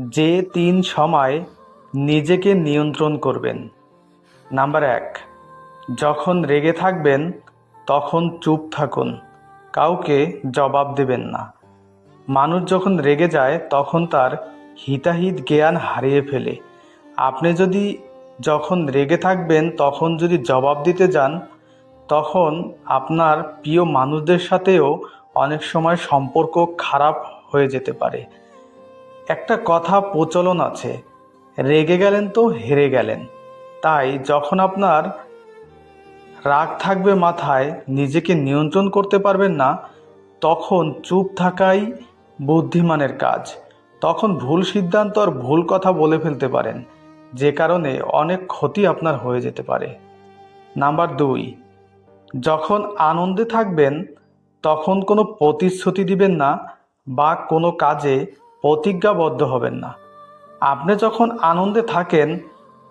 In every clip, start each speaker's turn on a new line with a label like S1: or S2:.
S1: যে তিন সময় নিজেকে নিয়ন্ত্রণ করবেন। নাম্বার এক, যখন রেগে থাকবেন, তখন চুপ থাকুন। কাউকে জবাব দেবেন না। মানুষ যখন রেগে যায়, তখন তার হিতাহিত জ্ঞান হারিয়ে ফেলে। আপনি যদি যখন রেগে থাকবেন, তখন যদি জবাব দিতে যান, তখন আপনার প্রিয় মানুষদের সাথেও অনেক সময় সম্পর্ক খারাপ হয়ে যেতে পারে। একটা কথা প্রচলন আছে। রেগে গেলেন তো হেরে গেলেন। তাই যখন আপনার রাগ থাকবে মাথায়, নিজেকে নিয়ন্ত্রণ করতে পারবেন না, তখন চুপ থাকাই বুদ্ধিমানের কাজ। তখন ভুল সিদ্ধান্ত আর ভুল কথা বলে ফেলতে পারেন। যে কারণে অনেক ক্ষতি আপনার হয়ে যেতে পারে। নাম্বার দুই, যখন আনন্দে থাকবেন, তখন কোনো প্রতিশ্রুতি দিবেন না বা কোনো কাজে প্রতিজ্ঞাবদ্ধ হবেন না। আপনি যখন আনন্দে থাকেন,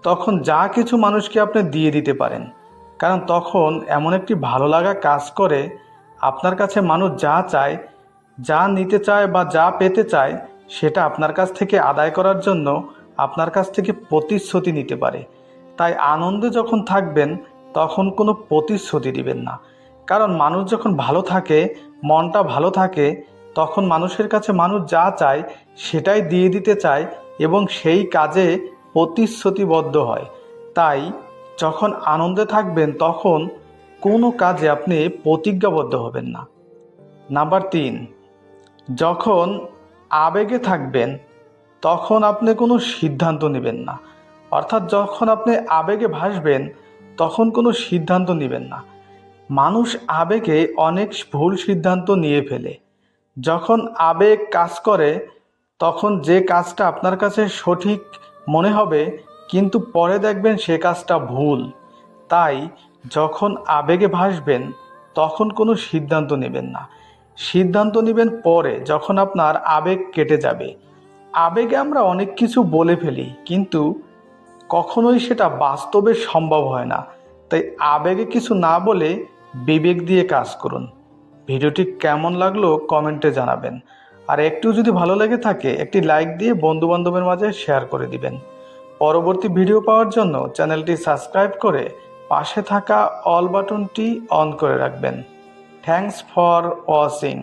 S1: তখন যা কিছু মানুষকে আপনি দিয়ে দিতে পারেন। কারণ তখন এমন একটি ভালো লাগা কাজ করে, আপনার কাছে মানুষ যা চায়, যা নিতে চায় বা যা পেতে চায়, সেটা আপনার কাছ থেকে আদায় করার জন্য আপনার কাছ থেকে প্রতিশ্রুতি নিতে পারে। তাই আনন্দে যখন থাকবেন, তখন কোনো প্রতিশ্রুতি দিবেন না। কারণ মানুষ যখন ভালো থাকে, মনটা ভালো থাকে তখন মানুষের কাছে মানুষ যা চায়, সেটাই দিয়ে দিতে চায় এবং সেই কাজে প্রতিশ্রুতিবদ্ধ হয়। তাই যখন আনন্দে থাকবেন, তখন কোনো কাজে আপনি প্রতিজ্ঞাবদ্ধ হবেন না। নাম্বার তিন, যখন আবেগে থাকবেন, তখন আপনি কোনো সিদ্ধান্ত নেবেন না। অর্থাৎ যখন আপনি আবেগে ভাসবেন, তখন কোনো সিদ্ধান্ত নেবেন না। মানুষ আবেগে অনেক ভুল সিদ্ধান্ত নিয়ে ফেলে। যখন আবেগ কাজ করে, তখন যে কাজটা আপনার কাছে সঠিক মনে হবে, কিন্তু পরে দেখবেন সে কাজটা ভুল। তাই যখন আবেগে ভাসবেন, তখন কোনো সিদ্ধান্ত নেবেন না। সিদ্ধান্ত নেবেন পরে, যখন আপনার আবেগ কেটে যাবে। আবেগে আমরা অনেক কিছু বলে ফেলি, কিন্তু কখনোই সেটা বাস্তবে সম্ভব হয় না। তাই আবেগে কিছু না বলে বিবেক দিয়ে কাজ করুন। ভিডিওটি কেমন লাগল কমেন্টে জানাবেন। আর একটু যদি ভালো লেগে থাকে, একটি লাইক দিয়ে বন্ধুবান্ধবের মাঝে শেয়ার করে দিবেন। পরবর্তী ভিডিও পাওয়ার জন্য চ্যানেলটি সাবস্ক্রাইব করে পাশে থাকা অল বাটনটি অন করে রাখবেন। Thanks for watching.